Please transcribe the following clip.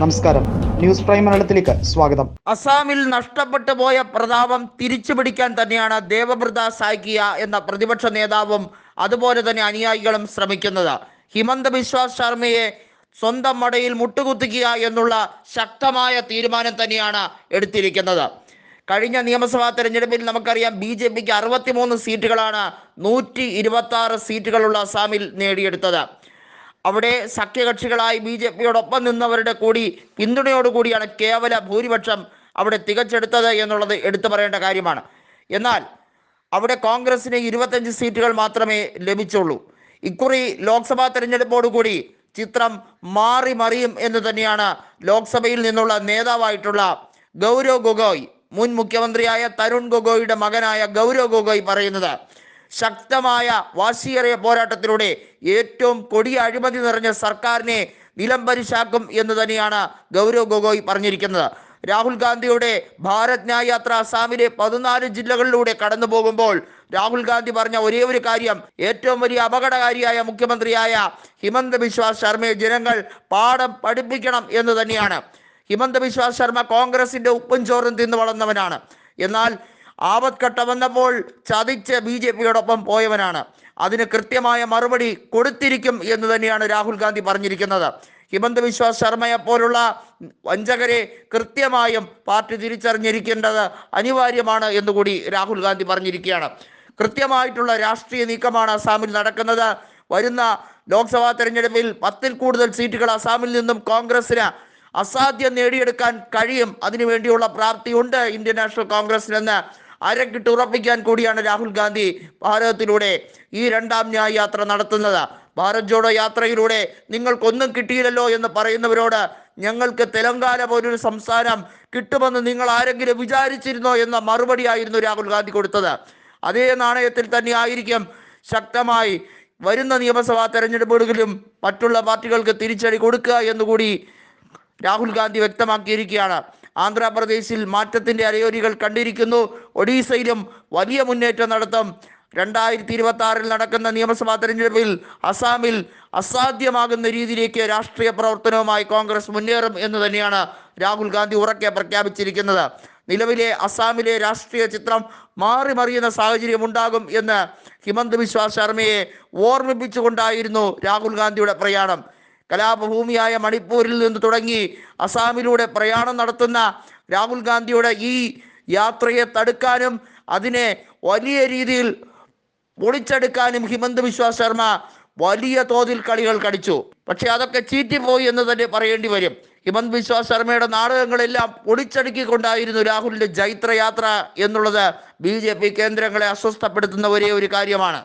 നമസ്കാരം. News prime മലയാളത്തിലേക്ക് സ്വാഗതം. അസാമിൽ നഷ്ടപ്പെട്ടു പോയ പ്രതാപം തിരിച്ചു പിടിക്കാൻ തന്നെയാണ് ദേവബ്രത സായ്കിയ എന്ന പ്രതിപക്ഷ നേതാവും അതുപോലെ തന്നെ അനുയായികളും ശ്രമിക്കുന്നത്. ഹിമന്ത ബിശ്വാസ് ശർമ്മയെ സ്വന്തം മടയിൽ മുട്ടുകുത്തിക്കുക എന്നുള്ള ശക്തമായ തീരുമാനം തന്നെയാണ് എടുത്തിരിക്കുന്നത്. കഴിഞ്ഞ നിയമസഭാ തെരഞ്ഞെടുപ്പിൽ നമുക്കറിയാം ബി ജെ പിക്ക് അറുപത്തിമൂന്ന് സീറ്റുകളാണ് നൂറ്റി ഇരുപത്തി ആറ് സീറ്റുകളുള്ള അസാമിൽ നേടിയെടുത്തത്. അവിടെ സഖ്യകക്ഷികളായി ബി ജെ പിയോടൊപ്പം നിന്നവരുടെ കൂടി പിന്തുണയോടുകൂടിയാണ് കേവല ഭൂരിപക്ഷം അവിടെ തികച്ചെടുത്തത് എന്നുള്ളത് എടുത്തു പറയേണ്ട കാര്യമാണ്. എന്നാൽ അവിടെ കോൺഗ്രസിന് ഇരുപത്തഞ്ച് സീറ്റുകൾ മാത്രമേ ലഭിച്ചുള്ളൂ. ഇക്കുറി ലോക്സഭാ തെരഞ്ഞെടുപ്പോടുകൂടി ചിത്രം മാറി മറിയും എന്ന് തന്നെയാണ് ലോക്സഭയിൽ നിന്നുള്ള നേതാവായിട്ടുള്ള ഗൗരവ് ഗൊഗോയ് മുൻ മുഖ്യമന്ത്രിയായ തരുൺ ഗൊഗോയുടെ മകനായ ഗൗരവ് ഗൊഗോയ് പറയുന്നത്. ശക്തമായ വാശിയേറിയ പോരാട്ടത്തിലൂടെ ഏറ്റവും കൊടിയ അഴിമതി നിറഞ്ഞ സർക്കാരിനെ നിലംപരിശാക്കും എന്ന് തന്നെയാണ് ഗൗരവ് ഗൊഗോയ് പറഞ്ഞിരിക്കുന്നത്. രാഹുൽ ഗാന്ധിയുടെ ഭാരത് ന്യായ യാത്ര അസാമിലെ പതിനാല് ജില്ലകളിലൂടെ കടന്നു പോകുമ്പോൾ രാഹുൽ ഗാന്ധി പറഞ്ഞ ഒരേ ഒരു കാര്യം ഏറ്റവും വലിയ അപകടകാരിയായ മുഖ്യമന്ത്രിയായ ഹിമന്ത ബിശ്വാസ് ശർമ്മയെ ജനങ്ങൾ പാഠം പഠിപ്പിക്കണം എന്ന് തന്നെയാണ്. ഹിമന്ത ബിശ്വാസ് ശർമ്മ കോൺഗ്രസിന്റെ ഉപ്പും ചോറും തിന്നു വളർന്നവനാണ്. എന്നാൽ ആപത്ഘട്ടം വന്നപ്പോൾ ചതിച്ച് ബി ജെ പിയോടൊപ്പം പോയവനാണ്. അതിന് കൃത്യമായ മറുപടി കൊടുത്തിരിക്കും എന്ന് തന്നെയാണ് രാഹുൽ ഗാന്ധി പറഞ്ഞിരിക്കുന്നത്. ഹിമന്ത വിശ്വാസ് ശർമ്മയെ പോലുള്ള വഞ്ചകരെ കൃത്യമായും പാർട്ടി തിരിച്ചറിഞ്ഞിരിക്കേണ്ടത് അനിവാര്യമാണ് എന്നുകൂടി രാഹുൽ ഗാന്ധി പറഞ്ഞിരിക്കുകയാണ്. കൃത്യമായിട്ടുള്ള രാഷ്ട്രീയ നീക്കമാണ് അസാമിൽ നടക്കുന്നത്. വരുന്ന ലോക്സഭാ തെരഞ്ഞെടുപ്പിൽ പത്തിൽ കൂടുതൽ സീറ്റുകൾ അസാമിൽ നിന്നും കോൺഗ്രസിന് അസാധ്യം നേടിയെടുക്കാൻ കഴിയും. അതിനുവേണ്ടിയുള്ള പ്രാപ്തിയുണ്ട് ഇന്ത്യൻ നാഷണൽ കോൺഗ്രസിനെന്ന് അരക്കിട്ട് ഉറപ്പിക്കാൻ കൂടിയാണ് രാഹുൽ ഗാന്ധി ഭാരതത്തിലൂടെ ഈ രണ്ടാം ന്യായ യാത്ര നടത്തുന്നത്. ഭാരത് ജോഡോ യാത്രയിലൂടെ നിങ്ങൾക്കൊന്നും കിട്ടിയില്ലല്ലോ എന്ന് പറയുന്നവരോട് ഞങ്ങൾക്ക് തെലങ്കാന പോലൊരു സംസ്ഥാനം കിട്ടുമെന്ന് നിങ്ങൾ ആരെങ്കിലും വിചാരിച്ചിരുന്നോ എന്ന മറുപടിയായിരുന്നു രാഹുൽ ഗാന്ധി കൊടുത്തത്. അതേ നാണയത്തിൽ തന്നെ ആയിരിക്കും ശക്തമായി വരുന്ന നിയമസഭാ തെരഞ്ഞെടുപ്പുകളിലും മറ്റുള്ള പാർട്ടികൾക്ക് തിരിച്ചടി കൊടുക്കുക എന്നുകൂടി രാഹുൽ ഗാന്ധി വ്യക്തമാക്കിയിരിക്കുകയാണ്. ആന്ധ്രാപ്രദേശിൽ മാറ്റത്തിന്റെ അരയോരികൾ കണ്ടിരിക്കുന്നു. ഒഡീസയിലും വലിയ മുന്നേറ്റം നടത്തും. രണ്ടായിരത്തി ഇരുപത്തി ആറിൽ നടക്കുന്ന നിയമസഭാ തെരഞ്ഞെടുപ്പിൽ അസാമിൽ അസാധ്യമാകുന്ന രീതിയിലേക്ക് രാഷ്ട്രീയ പ്രവർത്തനവുമായി കോൺഗ്രസ് മുന്നേറും എന്ന് തന്നെയാണ് രാഹുൽ ഗാന്ധി ഉറക്കെ പ്രഖ്യാപിച്ചിരിക്കുന്നത്. നിലവിലെ അസാമിലെ രാഷ്ട്രീയ ചിത്രം മാറിമറിയുന്ന സാഹചര്യം ഉണ്ടാകും എന്ന് ഹിമന്ത് ബിശ്വാസ് ശർമ്മയെ ഓർമ്മിപ്പിച്ചുകൊണ്ടായിരുന്നു രാഹുൽ ഗാന്ധിയുടെ പ്രയാണം. കലാപഭൂമിയായ മണിപ്പൂരിൽ നിന്ന് തുടങ്ങി അസാമിലൂടെ പ്രയാണം നടത്തുന്ന രാഹുൽ ഗാന്ധിയുടെ ഈ യാത്രയെ തടുക്കാനും അതിനെ വലിയ രീതിയിൽ പൊളിച്ചെടുക്കാനും ഹിമന്ത് ബിശ്വാസ് ശർമ്മ വലിയ തോതിൽ കളികൾ കളിച്ചു പക്ഷെ അതൊക്കെ ചീറ്റിപ്പോയി എന്ന് തന്നെ പറയേണ്ടി വരും. ഹിമന്ത് ബിശ്വാസ് ശർമ്മയുടെ നാടകങ്ങളെല്ലാം പൊളിച്ചടുക്കിക്കൊണ്ടായിരുന്നു രാഹുലിന്റെ ജൈത്രയാത്ര എന്നുള്ളത് ബി കേന്ദ്രങ്ങളെ അസ്വസ്ഥപ്പെടുത്തുന്ന ഒരേ ഒരു കാര്യമാണ്.